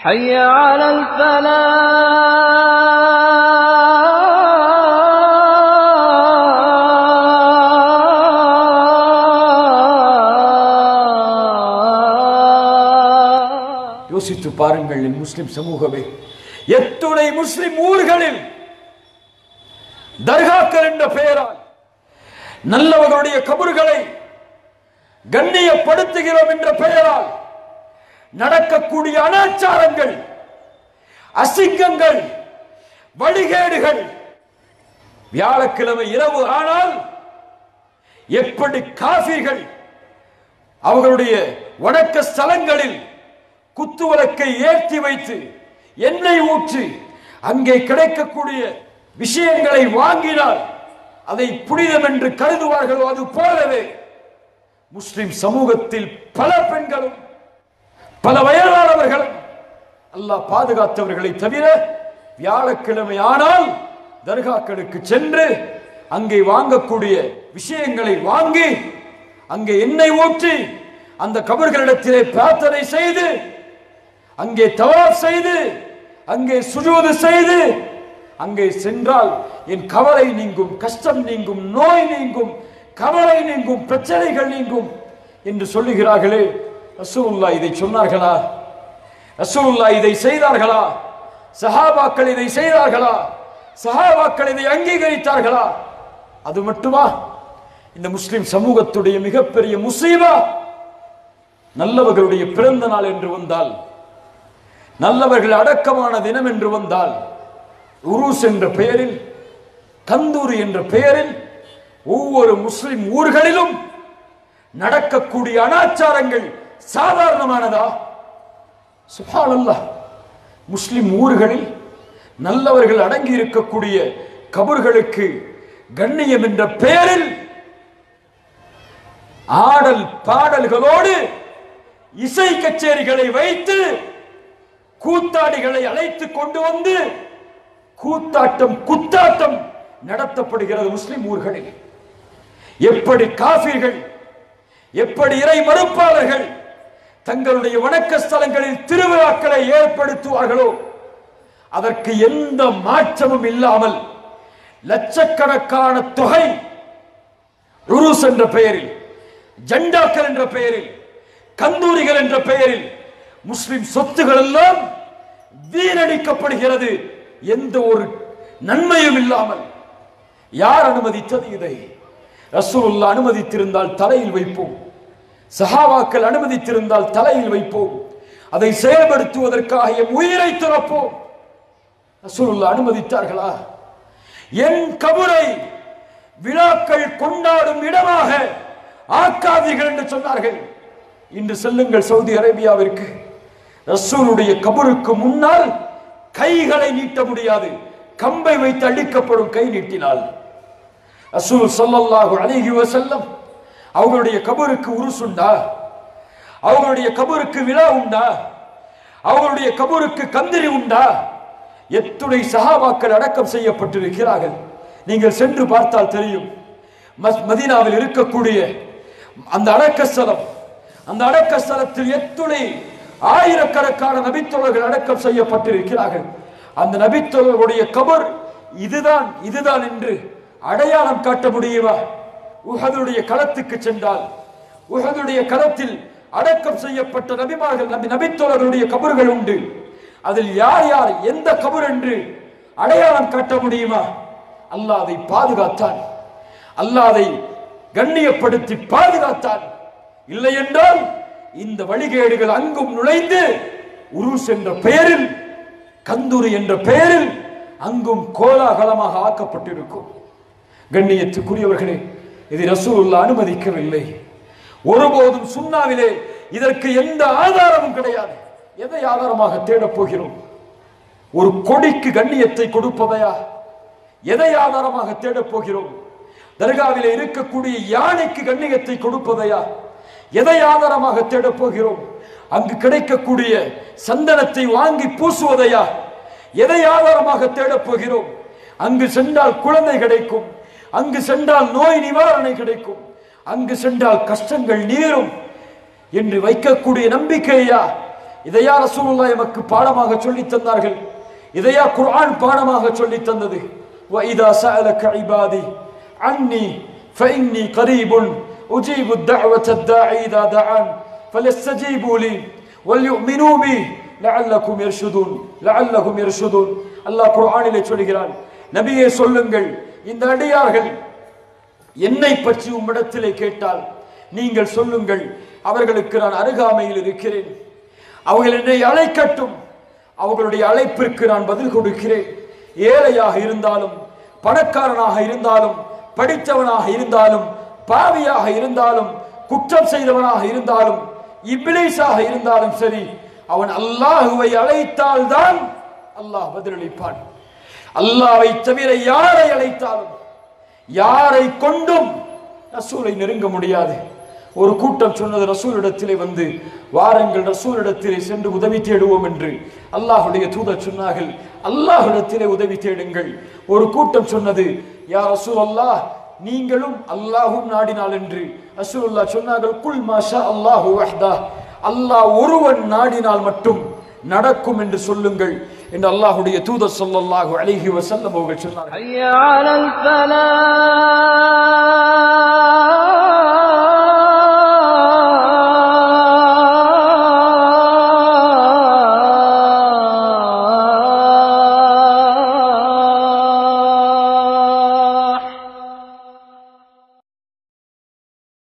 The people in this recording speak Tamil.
حي على الفلاح யோசித்து பாருங்கள் என் முஸ்லிம் சமூகமே எத்துணை முஸ்லிம் ஊர்களில் தர்காக்கள் என்ற பெயரால் நல்லவர்களுடைய கபறுகளை கண்ணியப்படுத்துகிறோம் என்ற பெயரால் நடக்கக்கூடிய அனாச்சாரங்கள் அசிங்கங்கள் வழிகேடுகள். வியாழக்கிழமை இரவு ஆனால் எப்படி காஃபிர்கள் அவர்களுடைய வணக்க ஸ்தலங்களில் குத்துவிளக்கை ஏற்றி வைத்து எண்ணெய் ஊற்றி அங்கே கிடைக்கக்கூடிய விஷயங்களை வாங்கினால் அதை புனிதம் என்று கருதுவார்களோ? அது போலவே முஸ்லிம் சமூகத்தில் பல பெண்களும் பல வயதானவர்கள் அல்லாஹ் பாதுகாத்தவர்களை தவிர வியாழக்கிழமை ஆனால் தர்காக்களுக்கு சென்று அங்கே வாங்கக்கூடிய விஷயங்களை வாங்கி அங்கே எண்ணெய் ஊற்றி அந்த கபர்களிடத்திலே பிரார்த்தனை செய்து அங்கே தவாப் செய்து அங்கே சுஜூது செய்து அங்கே சென்றால் என் கவலை நீங்கும் கஷ்டம் நீங்கும் நோய் நீங்கும் கவலை நீங்கும் பிரச்சனைகள் நீங்கும் என்று சொல்லுகிறார்களே. ரசூலுல்லா இதை சொன்னார்களா? ரசூலுல்லா இதை செய்தார்களா? சஹாபாக்கள் இதை செய்தார்களா? சஹாபாக்கள் இதை அங்கீகரித்தார்களா? அது மட்டுமா? இந்த முஸ்லிம் சமூகத்துடைய மிகப்பெரிய முசீபா. நல்லவர்களுடைய பிறந்த நாள் என்று வந்தால் நல்லவர்கள் அடக்கமான தினம் என்று வந்தால் உருஸ் என்ற பெயரில் கந்தூரி என்ற பெயரில் ஒவ்வொரு முஸ்லிம் ஊர்களிலும் நடக்கக்கூடிய அனாச்சாரங்கள் சாதாரணமானதா? சுபானல்லாஹ் முஸ்லிம் ஊர்களில் நல்லவர்கள் அடங்கி இருக்கக்கூடிய கபர்களுக்கு கண்ணியம் என்ற பெயரில் ஆடல் பாடல்களோடு இசை கச்சேரிகளை வைத்து கூத்தாடிகளை அழைத்து கொண்டு வந்து கூத்தாட்டம் குத்தாட்டம் நடத்தப்படுகிறது முஸ்லிம் ஊர்களில். எப்படி காஃபிர்கள் எப்படி இறை மறுப்பாளர்கள் தங்களுடைய வணக்க ஸ்தலங்களில் திருவிழாக்களை ஏற்படுத்துவார்களோ? அதற்கு எந்த மாற்றமும் இல்லாமல் லட்சக்கணக்கான தொகை ருருஸ் என்ற பெயரில் ஜெண்டாக்கள் என்ற பெயரில் கந்தூரிகள் என்ற பெயரில் முஸ்லிம் சொத்துகள் எல்லாம் வீணடிக்கப்படுகிறது. எந்த ஒரு நன்மையும் இல்லாமல். யார் அனுமதித்தது இதை? ரசூல்லா அனுமதித்திருந்தால் தலையில் வைப்போம். சஹாபாக்கள் அனுமதித்திருந்தால் தலையில் வைப்போம். அதை செயல்படுத்துவதற்காக என் உயிரை துறப்போம். ரசூலுல்லா அனுமதித்தார்களா? என் கபரை விழாக்கள் கொண்டாடும் இடமாக ஆக்காதீர்கள் என்று சொன்னார்கள். இன்று செல்லுங்கள் சவுதி அரேபியாவிற்கு. ரசூலுடைய கபருக்கு முன்னால் கைகளை நீட்ட முடியாது. கம்பை வைத்து அடிக்கப்படும் கை நீட்டினால். ரசூல் ஸல்லல்லாஹு அழகி செல்லம் அவங்களுடைய கபருக்கு உருசுண்டா அவங்களுடைய கபருக்கு விழா உண்டா? அவங்களுடைய கபருக்கு கந்திரி உண்டா? எத்துணை சகாபாக்கள் அடக்கம் செய்யப்பட்டிருக்கிறார்கள். நீங்கள் சென்று பார்த்தால் தெரியும். மஸ்- மதீனாவில் இருக்கக்கூடிய அந்த அடக்கஸ்தலம் அந்த அடக்கஸ்தலத்தில் எத்துணை ஆயிரக்கணக்கான நபித்தோழர்கள் அடக்கம் செய்யப்பட்டிருக்கிறார்கள். அந்த நபித்தோழர்களுடைய கபர் இதுதான் இதுதான் என்று அடையாளம் காட்ட முடியுமா? உஹதுடைய களத்துக்கு சென்றால் உஹதுடைய களத்தில் அடக்கம் செய்யப்பட்ட நபிமார்கள் நபி நபித்தோழர்களுடைய கபர்கள் உண்டு. அதில் யார் யார் எந்த கபர் என்று அடையாளம் காட்ட முடியுமா? அல்லாஹ் அதை பாதுகாத்தான். அல்லாஹ் அதை கண்ணியப்படுத்தி பாதுகாத்தான். இல்லை என்றால் இந்த வழிகேடுகள் அங்கும் நுழைந்து உருஸ் என்ற பெயரில் கந்தூரி என்ற பெயரில் அங்கும் கோலாகலமாக ஆக்கப்பட்டிருக்கும். கண்ணியத்துக்குரியவர்களே இது ரசூலுல்லா அனுமதிக்கவில்லை. ஒருபோதும் சுண்ணாவிலே இதற்கு எந்த ஆதாரமும் கிடையாது. எதை ஆதாரமாக தேடப் போகிறோம்? ஒரு கொடிக்கு கண்ணியத்தை கொடுப்பதையா? எதை ஆதாரமாக தேடப் போகிறோம்? தர்காவிலே இருக்கக்கூடிய யானைக்கு கண்ணியத்தை கொடுப்பதையா? எதை ஆதாரமாக தேடப் போகிறோம்? அங்கு கிடைக்கக்கூடிய சந்தனத்தை வாங்கி பூசுவதையா? எதை ஆதாரமாக தேடப் போகிறோம்? அங்கு சென்றால் குழந்தை கிடைக்கும். அங்கு சென்றால் நோய் நிவாரணை கிடைக்கும். அங்கு சென்றால் கஷ்டங்கள் நீரும் என்று வைக்கக்கூடிய நம்பிக்கையா? இதையா ரசூலுல்லா எமக்கு பாடமாக சொல்லி தந்தார்கள். இதையா குர்ஆன் பாடமாக சொல்லி தந்தது. வைதா சஅலக இபாதி அன்னி ஃபைன்னி கரீபுன் உஜீபு தஅவத தாஇ இதா தஅன் ஃபலஸ்தஜீபு லி வல்யுமினு பி லஅல்லகும் யர்ஷுதுன் லஅல்லகும் யர்ஷுதுன் அல்லாஹ் குர்ஆனிலே சொல்கிறான் நபியே சொல்லுங்கள் இந்த அடியார்கள் என்னை பற்றி உம்மிடத்திலே கேட்டால் நீங்கள் சொல்லுங்கள் அவர்களுக்கு நான் அருகாமையில் இருக்கிறேன். அவர்கள் என்னை அழைக்கட்டும் அவர்களுடைய அழைப்பிற்கு நான் பதில் கொடுக்கிறேன். ஏழையாக இருந்தாலும் பணக்காரனாக இருந்தாலும் படித்தவனாக இருந்தாலும் பாவியாக இருந்தாலும் குற்றம் செய்தவனாக இருந்தாலும் இப்லீஸாக இருந்தாலும் சரி அவன் அல்லாஹுவை அழைத்தால்தான் அல்லாஹ் பதிலளிப்பான். அல்லாவை தவிர யாரை அழைத்தாலும் யாரை கொண்டும் ரசூலை நெருங்க முடியாது. ஒரு கூட்டம் சொன்னது ரசூலிடத்திலே வந்து வாரங்கள் ரசூலிடத்திலே சென்று உதவி தேடுவோம் என்று அல்லாஹுடைய தூதர் சொன்னார்கள். அல்லாஹ்விடத்திலே உதவி தேடுங்கள். ஒரு கூட்டம் சொன்னது யா ரசூல் அல்லாஹ் நீங்களும் அல்லாஹும் நாடினால் என்று ரசூலுல்லாஹ் சொன்னார்கள். குல் மாஷா அல்லாஹு வஹ்தா. அல்லாஹ் ஒருவன் நாடினால் மட்டும் நடக்கும் என்று சொல்லுங்கள் என்று அல்லாஹுடைய தூத சொல்லல்லாஹு அழகி வசல்லம் அவர்கள் சொன்னார்கள்.